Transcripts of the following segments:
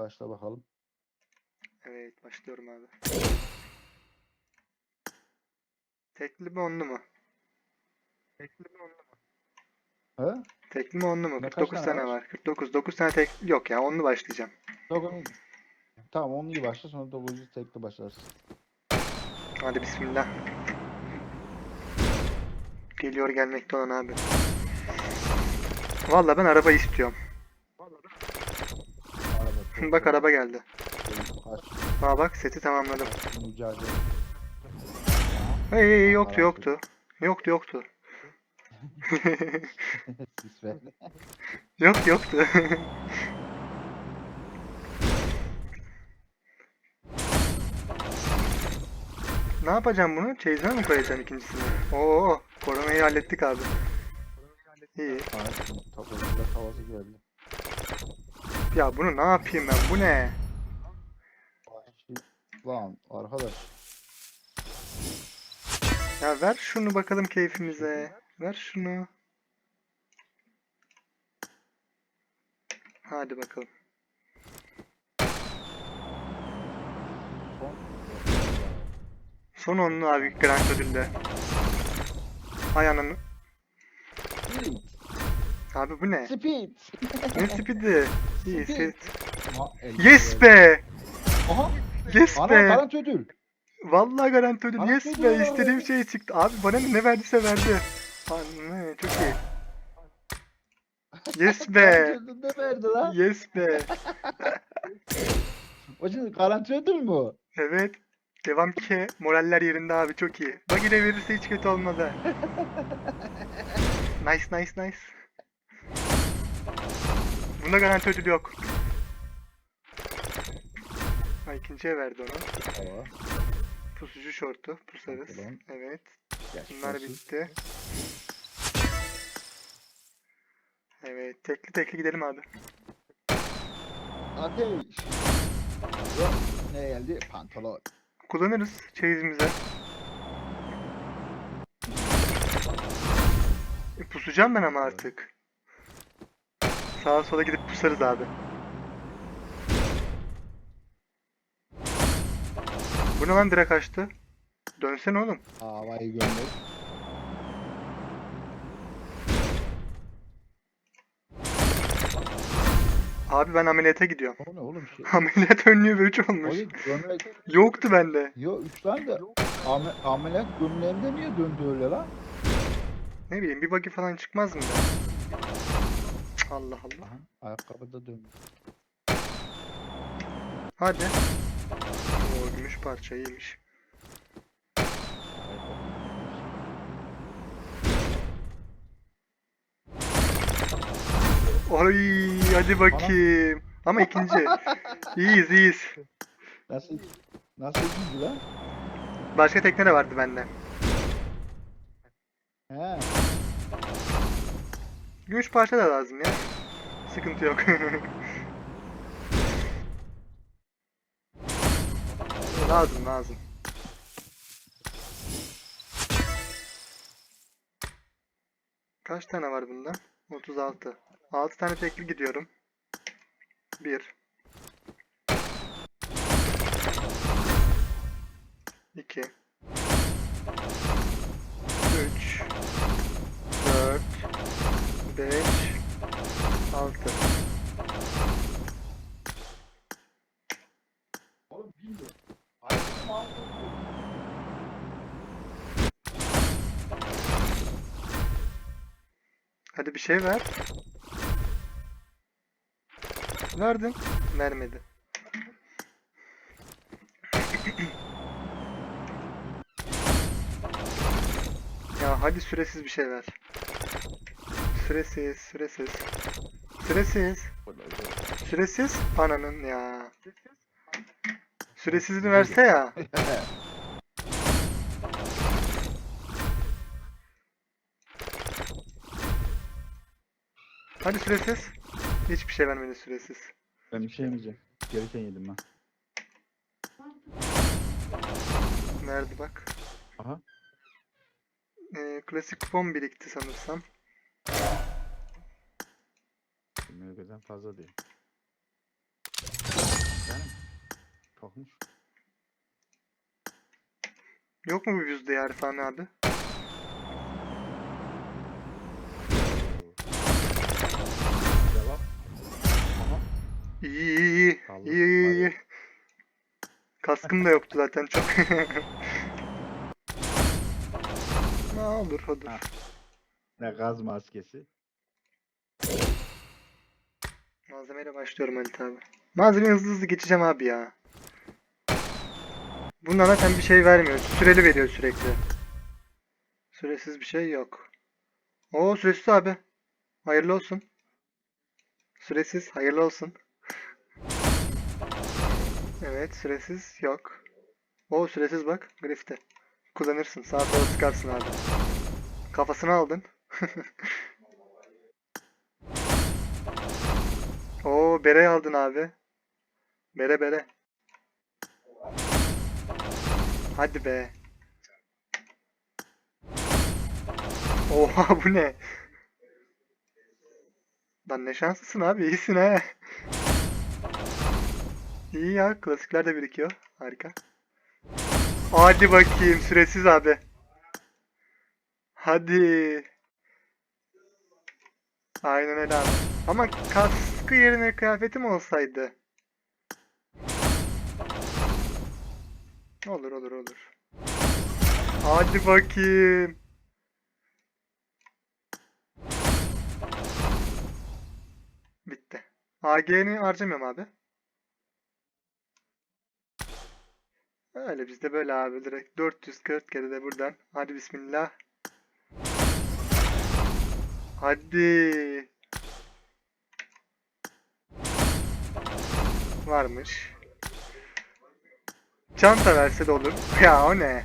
Başla bakalım. Evet başlıyorum abi. Tekli mi onlu mu? Tekli mi onlu mu? He? Tekli mi onlu mu? Ne, kaç 49 tane tane var? var. 49. 9 tane tek yok ya onlu başlayacağım. Dokun. Tamam onu iyi başla sonra 900 tekli başlarsın. Hadi bismillah. Geliyor gelmekte olan abi. Vallahi ben araba istiyorum. Bak araba geldi. Kaç Aa bak seti tamamladım. mücadele. Hey, hey, yoktu yoktu. Yoktu yoktu. Yok yoktu. ne yapacağım bunu? Chase'e mi koyacağım ikincisini? Oo, koronayı hallettik abi. İyi. Havası geldi. Ya bunu ne yapayım ben? Bu ne? Lan arkadaş. Ya ver şunu bakalım keyfimize. Ver şunu. Hadi bakalım. Son. Onlu abi Grand ödülde. Ay ananı. Abi bu ne? Speed. Ne speed'i? İyi Speed. set. Yes be! Aha. Yes Ana be! garanti ödül. Vallahi garanti ödül. Bana Yes ne be! diyorlar İstediğim ya? şey çıktı. Abi bana ne verdiyse verdi. Anne çok iyi. Yes be! Garanti ödül ne verdi lan? Yes be! Şimdi garanti ödül mü o? Evet. Devam ki. Moraller yerinde abi çok iyi. Bak yine verirse hiç kötü olmaz ha. nice nice nice. Bunda garanti ödül yok. Ha ikinciye verdi onu. Hava. Pusucu şortu. Pusarız. Pantolon. Evet. Geçmiş Bunlar olsun. bitti. Evet. Tekli tekli gidelim abi. Ateş. Ne geldi? Pantolon. Kullanırız çeyizimize. E, pusacağım ben ama artık. Sağa sola gidip pusarız abi. Bu ne lan direkt açtı? Dönsene oğlum. Havayı gönder. Abi ben ameliyata gidiyorum. O ne oğlum şey? Ameliyat önlüğü ve 3 olmuş. Gömlek. Yoktu bende. Yo üç tane de ame, ameliyat gömleğinde niye döndü öyle lan? Ne bileyim bir buggy falan çıkmaz mı? Cık, Allah Allah. Aha, ayakkabıda döndü. Hadi. Oo gümüş parça iyiymiş. Oy hadi bakayım. Ama ikinci. İyiyiz iyiyiz. Nasıl nasıl ikinci lan? Başka tekne de vardı bende. He. Gümüş parça da lazım ya. Sıkıntı yok. lazım lazım. Kaç tane var bunda? 36. 6 tane tekli gidiyorum. 1 2 bir şey ver. Verdin. Vermedi. ya hadi süresiz bir şey ver. Süresiz, süresiz. Süresiz. Süresiz. Ananın ya. Süresizini verse ya. Hadi süresiz. Hiçbir şey vermedi süresiz. Ben bir şey yemeyeceğim. Gereken yedim ben. Nerede bak. Aha. Ee, klasik kupon birikti sanırsam. Amerika'dan fazla değil. Çokmuş. Yok mu bir yüzde ya Arifan abi? İyi iyi iyi. İyi iyi. Kaskım da yoktu zaten çok. ne olur olur. Ha. Ne gaz maskesi. Malzemeyle başlıyorum Halit abi. Malzemeyi hızlı hızlı geçeceğim abi ya. Bundan zaten bir şey vermiyor. Süreli veriyor sürekli. Süresiz bir şey yok. Oo süresiz abi. Hayırlı olsun. Süresiz hayırlı olsun. Evet süresiz yok. Oo süresiz bak grafite. Kullanırsın sağa sola sıkarsın abi. Kafasını aldın. Oo bere aldın abi. Bere bere. Hadi be. Oha bu ne? Lan ne şanslısın abi iyisin he. İyi ya klasikler de birikiyor. Harika. Hadi bakayım süresiz abi. Hadi. Aynen öyle abi. Ama kaskı yerine kıyafetim olsaydı. Olur olur olur. Hadi bakayım. Bitti. AG'ni harcamıyorum abi. Öyle bizde böyle abi direkt 440 kere de buradan. Hadi bismillah. Hadi. Varmış. Çanta verse de olur. Ya o ne?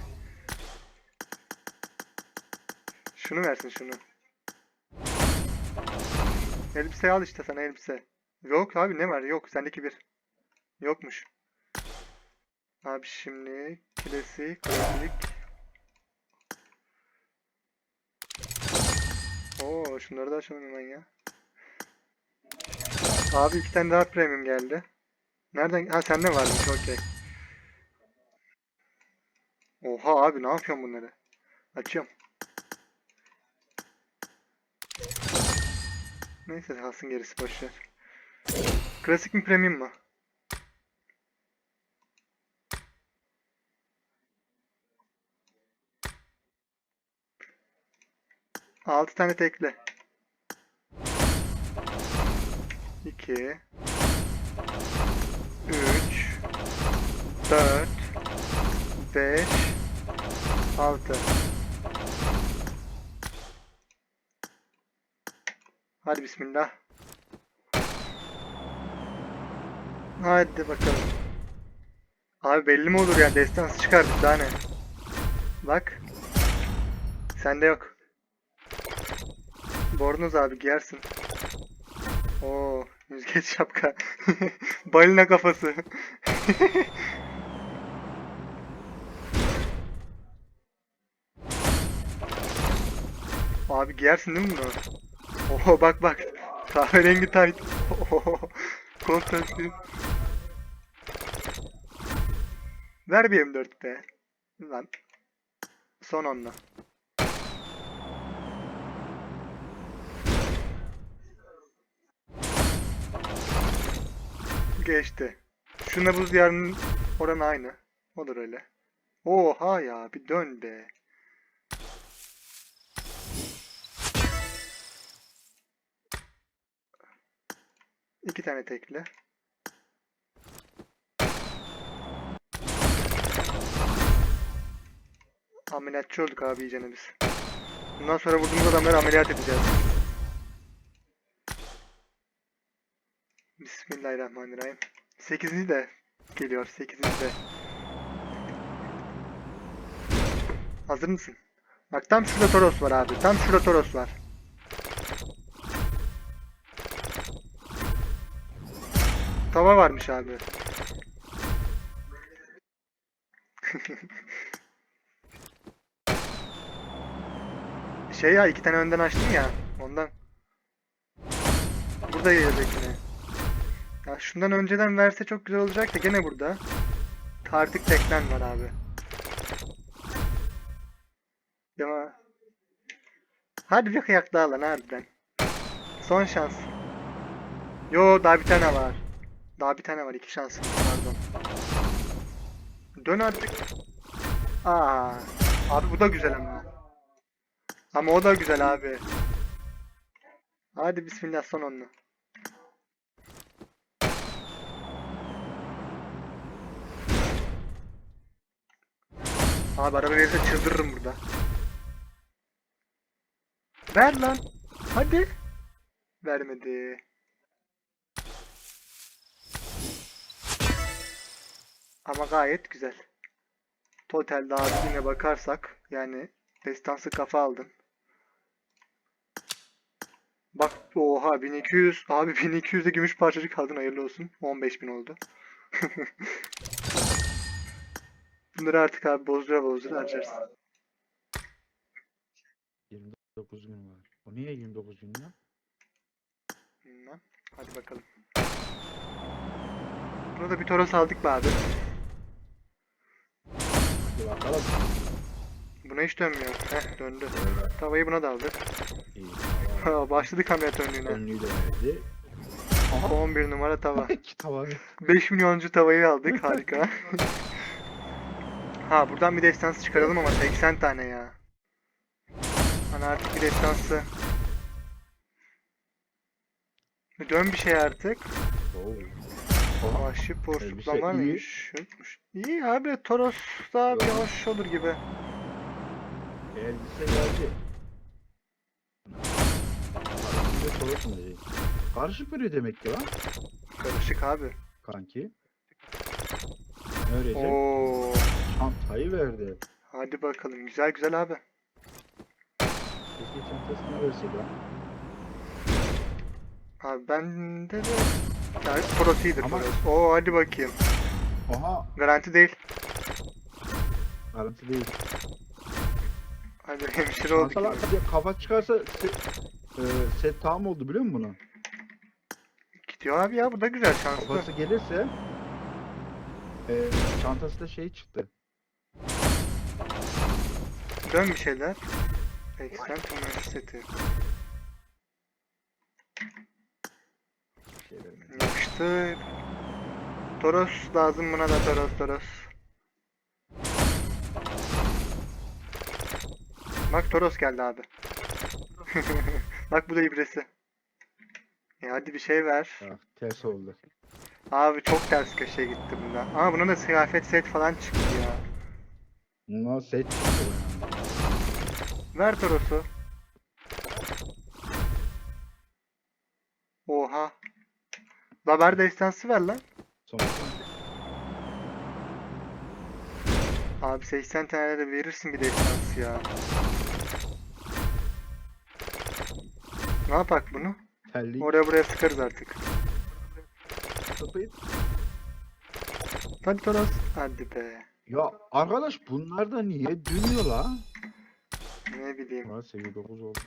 Şunu versin şunu. Elbise al işte sana elbise. Yok abi ne var? Yok sendeki bir. Yokmuş. Abi şimdi klasik, klasik. Oo şunları da açalım hemen ya. Abi iki tane daha premium geldi. Nereden? Ha sende varmış okey. Oha abi ne yapıyorsun bunları? Açıyorum. Neyse kalsın gerisi boşver. Klasik mi premium mu? Altı tane tekle. İki. Üç. Dört. Beş. Altı. Hadi bismillah. Hadi bakalım. Abi belli mi olur ya? Destansı çıkardık daha ne? Bak. Sende yok. Bornoz abi giyersin. Oo, yüzgeç şapka. Balina kafası. Abi giyersin değil mi bunu? Oho bak bak. Kahverengi tight. Oho. Kontrastı. Ver bir M4 be. Lan. Son onunla. Geçti. Şuna buz yarının oranı aynı. Olur öyle. Oha ya bir dön be. İki tane tekle. Ameliyatçı olduk abi iyicene biz. Bundan sonra vurduğumuz adamları ameliyat edeceğiz. Bismillahirrahmanirrahim. Sekizinci de geliyor. Sekizinci de. Hazır mısın? Bak tam şurada Toros var abi. Tam şurada Toros var. Tava varmış abi. şey ya iki tane önden açtım ya. Ondan. Burada yayılacak yine. Ya şundan önceden verse çok güzel olacak da gene burada. Artık teknen var abi. Mi? Hadi bir kıyak daha lan harbiden. Son şans. Yo daha bir tane var. Daha bir tane var. iki şansım pardon. Dön artık. Aa, abi bu da güzel ama. Ama o da güzel abi. Hadi bismillah son onlu. Abi araba verirse çıldırırım burada. Ver lan. Hadi. Vermedi. Ama gayet güzel. Abi yine bakarsak yani destansı kafa aldın. Bak oha 1200 abi 1200'de gümüş parçacık aldın hayırlı olsun. 15000 oldu. Bunları artık abi bozdura bozdura harcarsın. 29 gün var. O niye 29 gün ya? Bilmem. Hadi bakalım. Buna da bir toros aldık be abi. Hadi bakalım. Buna hiç dönmüyor. Heh döndü. Tavayı buna da aldık. İyi. Ha, Başladı kamyon önlüğüne. Önlüğü de verdi. 11 numara tava. Kitaba 5 milyoncu tavayı aldık. Harika. ha buradan bir destansı çıkaralım ama 80 tane ya. Hani artık bir destansı. Dön bir şey artık. Vahşi porsuklan var? Yokmuş. İyi abi Toros daha bir hoş olur gibi. Elbise geldi. Bir de sorusu mu diyecek? Karışık veriyor demek ki lan Karışık abi. kanki. Ne öğrenecek? Oo. Çantayı verdi. Hadi bakalım. Güzel güzel abi. Keşke çantasını verseydi lan. Abi bende de yani Toros iyidir Ama-. Oo hadi bakayım. Aha Garanti değil. garanti değil. Hadi hemşire olduk. Çantalar kafa çıkarsa set, e, set tamam oldu biliyor musun bunu? Gidiyor abi ya bu da güzel şanslı. Kafası gelirse e, çantası da şey çıktı. Dön bir şeyler. Extent vermedi. Yapıştır. Toros lazım buna da Toros Toros. Bak Toros geldi abi. Bak bu da ibresi. E hadi bir şey ver. Ah, ters oldu. Abi çok ters köşeye gitti bunda. Ama buna da kıyafet set falan çıktı ya. Bunlar set çıktı. Ver Toros'u. Oha. La ver destansı ver lan. Sonra Abi 80 tane de verirsin bir destansı ya. Ne yapak bunu? telli Oraya buraya sıkarız artık. Hadi Toros. Hadi be. Ya arkadaş bunlar da niye dönüyor la? Ne bileyim. Var seviye 9 oldu.